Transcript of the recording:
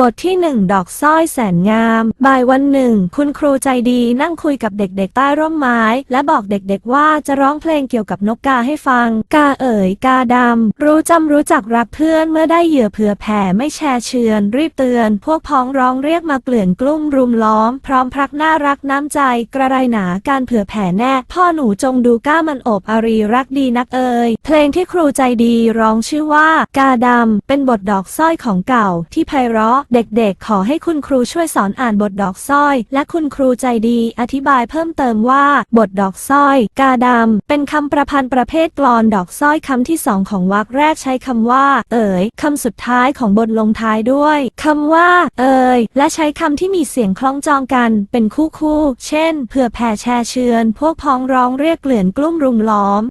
บทที่หนึ่งดอกสร้อยแสนงาม บ่ายวันหนึ่ง คุณครูใจดีนั่งคุยกับเด็กๆใต้ร่มไม้ และบอกเด็กๆว่าจะร้องเพลงเกี่ยวกับนกกาให้ฟัง กาเอ๋ยกาดำ รู้จำรู้จักรักเพื่อนเมื่อได้เหยื่อเผื่อแผ่ไม่แชร์เชือน รีบเตือน พวกพ้องร้องเรียกมาเกลื่อนกลุ้มรุมล้อม พร้อมพรักน่ารักน้ำใจ กระไรหนาการเผื่อแผ่แน่ พ่อหนูจงดูก้ามันอบอารีรักดีนักเอ่ยเพลงที่ครูใจดีร้องชื่อว่า กาดำเป็นบทดอกสร้อยของเก่าที่ไพเราะเด็กๆ ขอให้คุณครูช่วยสอนอ่านบทดอกสร้อย และคุณครูใจดีอธิบายเพิ่มเติมว่า บทดอกสร้อย กาดำเป็นคำประพันธ์ประเภทกลอนดอกสร้อยคำที่สองของวรรคแรกใช้คำว่า เอ๋ยคำสุดท้ายของบทลงท้ายด้วยคำว่า เอ๋ยและใช้คำที่มีเสียงคล้องจองกัน เป็นคู่คู่เช่นเผื่อแผ่แชร์เชือน พวกพ้องร้องเรียกเกลื่อนกลุ้มรุมล้อม